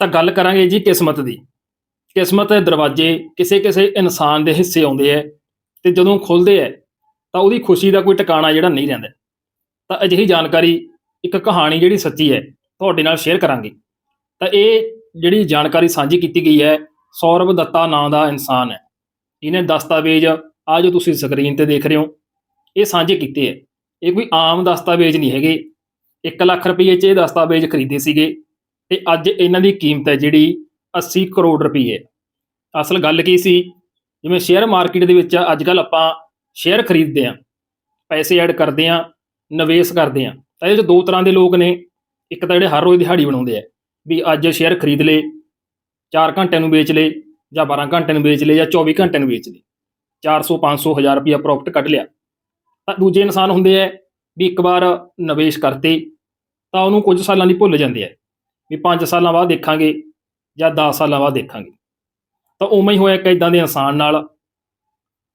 ਤਾਂ ਗੱਲ ਕਰਾਂਗੇ ਜੀ ਕਿਸਮਤ ਦੀ। ਕਿਸਮਤ ਦੇ ਦਰਵਾਜ਼ੇ ਕਿਸੇ ਕਿਸੇ ਇਨਸਾਨ ਦੇ ਹਿੱਸੇ ਆਉਂਦੇ ਐ ਤੇ ਜਦੋਂ ਖੁੱਲਦੇ ਐ ਤਾਂ ਉਹਦੀ ਖੁਸ਼ੀ ਦਾ ਕੋਈ ਟਿਕਾਣਾ ਜਿਹੜਾ ਨਹੀਂ ਰਹਿੰਦਾ। ਤਾਂ ਅਜਿਹੀ ਜਾਣਕਾਰੀ, ਇੱਕ ਕਹਾਣੀ ਜਿਹੜੀ ਸੱਚੀ ਹੈ ਤੁਹਾਡੇ ਨਾਲ ਸ਼ੇਅਰ ਕਰਾਂਗੇ। ਤਾਂ ਇਹ ਜਿਹੜੀ ਜਾਣਕਾਰੀ ਸਾਂਝੀ ਕੀਤੀ ਗਈ ਹੈ ਸੌਰਵ ਦੱਤਾ ਨਾਂ ਦਾ ਇਨਸਾਨ ਹੈ ਇਹਨੇ ਦਸਤਾਵੇਜ਼ ਆ ਜੋ ਤੁਸੀਂ ਸਕਰੀਨ ਤੇ ਦੇਖ ਰਹੇ ਹੋ, ਇਹ ਸਾਂਝੇ ਕੀਤੇ ਹੈ ਇਹ ਕੋਈ ਆਮ ਦਸਤਾਵੇਜ਼ ਨਹੀਂ ਹੈਗੇ। 1 ਲੱਖ ਰੁਪਏ 'ਚ ਇਹ ਦਸਤਾਵੇਜ਼ ਖਰੀਦੇ ਸੀਗੇ। ਤੇ ਅੱਜ ਇਹਨਾਂ ਦੀ ਕੀਮਤ ਹੈ ਜਿਹੜੀ 80 ਕਰੋੜ ਰੁਪਏ ਅਸਲ ਗੱਲ ਕੀ ਸੀ? ਜਿਵੇਂ ਸ਼ੇਅਰ ਮਾਰਕੀਟ ਦੇ ਵਿੱਚ ਅੱਜ ਕੱਲ ਆਪਾਂ ਸ਼ੇਅਰ ਖਰੀਦਦੇ ਆ ਪੈਸੇ ਐਡ ਕਰਦੇ ਆ ਨਿਵੇਸ਼ ਕਰਦੇ ਆ ਤਾਂ ਇਹਦੇ 'ਚ ਦੋ ਤਰ੍ਹਾਂ ਦੇ ਲੋਕ ਨੇ। ਇੱਕ ਤਾਂ ਜਿਹੜੇ ਹਰ ਰੋਜ਼ ਦਿਹਾੜੀ ਬਣਾਉਂਦੇ ਆ, ਵੀ ਅੱਜ ਸ਼ੇਅਰ ਖਰੀਦ ਲਏ 4 ਘੰਟਿਆਂ ਨੂੰ ਵੇਚ ਲਏ, ਜਾਂ 12 ਘੰਟਿਆਂ ਨੂੰ ਵੇਚ ਲਏ, ਜਾਂ 24 ਘੰਟਿਆਂ ਨੂੰ ਵੇਚ ਲਏ। 400 500 1000 ਰੁਪਇਆ ਪ੍ਰੋਫਿਟ ਕੱਢ ਲਿਆ। ਤਾਂ ਦੂਜੇ ਇਨਸਾਨ ਹੁੰਦੇ ਆ ਵੀ ਇੱਕ ਵਾਰ ਨਿਵੇਸ਼ ਕਰਤੇ, ਤਾਂ ਉਹਨੂੰ ਕੁਝ ਸਾਲਾਂ ਲਈ ਭੁੱਲ ਜਾਂਦੇ ਆ। ਵੀ 5 ਸਾਲਾਂ ਬਾਅਦ ਦੇਖਾਂਗੇ ਜਾਂ 10 ਸਾਲਾਂ ਬਾਅਦ ਦੇਖਾਂਗੇ। ਤਾਂ ਉਵੇਂ ਹੀ ਹੋਇਆ ਇੱਕ ਇਦਾਂ ਦੇ ਇਨਸਾਨ ਨਾਲ।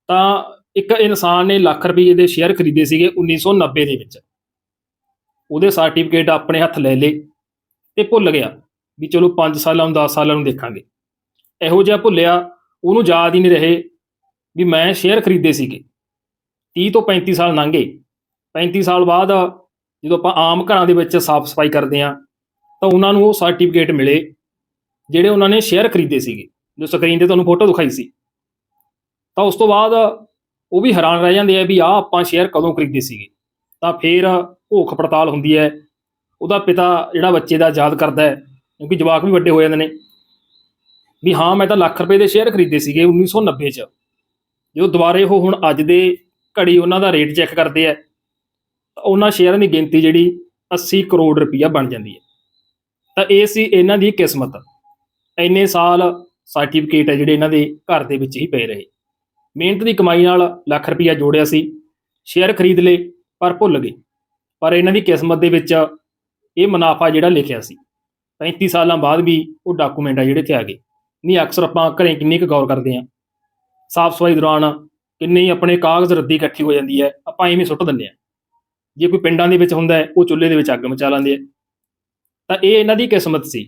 ਤਾਂ ਇੱਕ ਇਨਸਾਨ ਨੇ ਲੱਖ ਰੁਪਏ ਦੇ ਸ਼ੇਅਰ ਖਰੀਦੇ ਸੀਗੇ 1990 ਦੇ ਵਿੱਚ। ਉਹਦੇ ਸਰਟੀਫਿਕੇਟ ਆਪਣੇ ਹੱਥ ਲੈ ਲਏ ਤੇ ਭੁੱਲ ਗਿਆ ਵੀ ਚਲੋ 5 ਸਾਲਾਂ ਨੂੰ 10 ਸਾਲਾਂ ਨੂੰ ਦੇਖਾਂਗੇ। ਇਹੋ ਜਿਹਾ ਭੁੱਲਿਆ, ਉਹਨੂੰ ਯਾਦ ਹੀ ਨਹੀਂ ਰਹੇ ਵੀ ਮੈਂ ਸ਼ੇਅਰ ਖਰੀਦੇ ਸੀਗੇ। 30 ਤੋਂ 35 ਸਾਲ ਲੰਘੇ 35 ਸਾਲ ਬਾਅਦ ਜਦੋਂ ਆਪਾਂ ਆਮ ਘਰਾਂ ਦੇ ਵਿੱਚ ਸਾਫ਼ ਸਫ਼ਾਈ ਕਰਦੇ ਆ ਤਾਂ ਉਹਨਾਂ ਨੂੰ ਉਹ ਸਰਟੀਫਿਕੇਟ ਮਿਲੇ, ਜਿਹੜੇ ਉਹਨਾਂ ਨੇ ਸ਼ੇਅਰ ਖਰੀਦੇ ਸੀਗੇ, ਜੋ ਸਕਰੀਨ ਤੇ ਤੁਹਾਨੂੰ ਫੋਟੋ ਦਿਖਾਈ ਸੀ। ਤਾਂ ਉਸ ਤੋਂ ਬਾਅਦ ਉਹ ਵੀ ਹੈਰਾਨ ਰਹਿ ਜਾਂਦੇ ਆ ਵੀ ਆਹ ਆਪਾਂ ਸ਼ੇਅਰ ਕਦੋਂ ਖਰੀਦੇ ਸੀਗੇ। ਤਾਂ ਫੇਰ ਭੋਖ ਪੜਤਾਲ ਹੁੰਦੀ ਹੈ, ਉਹਦਾ ਪਿਤਾ ਜਿਹੜਾ ਬੱਚੇ ਦਾ ਯਾਦ ਕਰਦਾ ਹੈ, ਕਿਉਂਕਿ ਜਵਾਕ ਵੀ ਵੱਡੇ ਹੋ ਜਾਂਦੇ ਨੇ, ਵੀ ਹਾਂ ਮੈਂ ਤਾਂ ਲੱਖ ਰੁਪਏ ਦੇ ਸ਼ੇਅਰ ਖਰੀਦੇ ਸੀਗੇ 1990 ਚ। ਜਦੋਂ ਦੁਬਾਰੇ ਉਹ ਹੁਣ ਅੱਜ ਦੇ ਘੜੀ ਉਹਨਾਂ ਦਾ ਰੇਟ ਚੈੱਕ ਕਰਦੇ ਆ, ਤਾਂ ਉਹਨਾਂ ਸ਼ੇਅਰਾਂ ਦੀ ਗਿਣਤੀ ਜਿਹੜੀ 80 ਕਰੋੜ ਰੁਪਈਆ ਬਣ ਜਾਂਦੀ ਹੈ। ਤਾਂ ਇਹ ਸੀ ਇਹਨਾਂ ਦੀ ਕਿਸਮਤ। ਇੰਨੇ ਸਾਲ ਸਰਟੀਫਿਕੇਟ ਹੈ ਜਿਹੜੇ ਇਹਨਾਂ ਦੇ ਘਰ ਦੇ ਵਿੱਚ ਹੀ ਪਏ ਰਹੇ। ਮਿਹਨਤ ਦੀ ਕਮਾਈ ਨਾਲ ਲੱਖ ਰੁਪਈਆ ਜੋੜਿਆ ਸੀ। ਸ਼ੇਅਰ ਖਰੀਦ ਲਏ, ਪਰ ਭੁੱਲ ਗਏ। ਪਰ ਇਹਨਾਂ ਦੀ ਕਿਸਮਤ ਦੇ ਵਿੱਚ ਇਹ ਮੁਨਾਫਾ ਜਿਹੜਾ ਲਿਖਿਆ ਸੀ। 35 ਸਾਲਾਂ ਬਾਅਦ ਵੀ ਉਹ ਡਾਕੂਮੈਂਟ ਆ ਜਿਹੜੇ ਤੇ ਆ ਗਏ। ਨਹੀਂ, ਅਕਸਰ ਆਪਾਂ ਘਰੇ ਕਿੰਨੀ ਕੁ ਗੌਰ ਕਰਦੇ ਆ ਸਾਫ਼ ਸਫ਼ਾਈ ਦੌਰਾਨ ਕਿੰਨੇ ਹੀ ਆਪਣੇ ਕਾਗਜ਼ ਰੱਦੀ ਇਕੱਠੀ ਹੋ ਜਾਂਦੀ ਹੈ। ਆਪਾਂ ਐਵੇਂ ਸੁੱਟ ਦਿੰਦੇ ਆ ਜੇ ਕੋਈ ਪਿੰਡਾਂ ਦੇ ਵਿੱਚ ਹੁੰਦਾ ਹੈ, ਉਹ ਚੁੱਲ੍ਹੇ ਦੇ ਵਿੱਚ ਅੱਗ ਮਚਾ ਲੈਂਦੇ ਆ ਤਾਂ ਇਹ ਇਹਨਾਂ ਦੀ ਕਿਸਮਤ ਸੀ।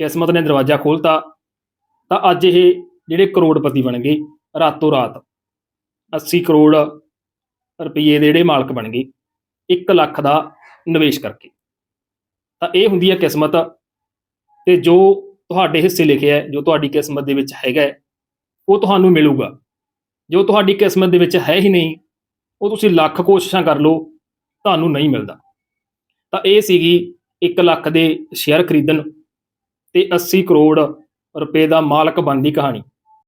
ਕਿਸਮਤ ਨੇ ਦਰਵਾਜ਼ਾ ਖੋਲਤਾ ਤਾਂ ਅੱਜ ਇਹ ਜਿਹੜੇ ਕਰੋੜਪਤੀ ਬਣ ਗਏ, ਰਾਤੋਂ ਰਾਤ 80 ਕਰੋੜ ਰੁਪਏ ਦੇ ਜਿਹੜੇ ਮਾਲਕ ਬਣ ਗਏ 1 ਲੱਖ ਦਾ ਨਿਵੇਸ਼ ਕਰਕੇ। ਤਾਂ ਇਹ ਹੁੰਦੀ ਹੈ ਕਿਸਮਤ ਤੇ ਜੋ ਤੁਹਾਡੇ ਹਿੱਸੇ ਲਿਖਿਆ ਹੈ, ਜੋ ਤੁਹਾਡੀ ਕਿਸਮਤ ਦੇ ਵਿੱਚ ਹੈਗਾ ਉਹ ਤੁਹਾਨੂੰ ਮਿਲੂਗਾ। ਜੋ ਤੁਹਾਡੀ ਕਿਸਮਤ ਦੇ ਵਿੱਚ ਹੈ ਹੀ ਨਹੀਂ, ਉਹ ਤੁਸੀਂ ਲੱਖ ਕੋਸ਼ਿਸ਼ਾਂ ਕਰ ਲਓ, ਤੁਹਾਨੂੰ ਨਹੀਂ ਮਿਲਦਾ। ਤਾਂ ਇਹ ਸੀਗੀ 1 ਲੱਖ ਦੇ ਸ਼ੇਅਰ ਖਰੀਦਣ ਤੇ 80 ਕਰੋੜ ਰੁਪਏ ਦਾ ਮਾਲਕ ਬਣਨ ਦੀ ਕਹਾਣੀ।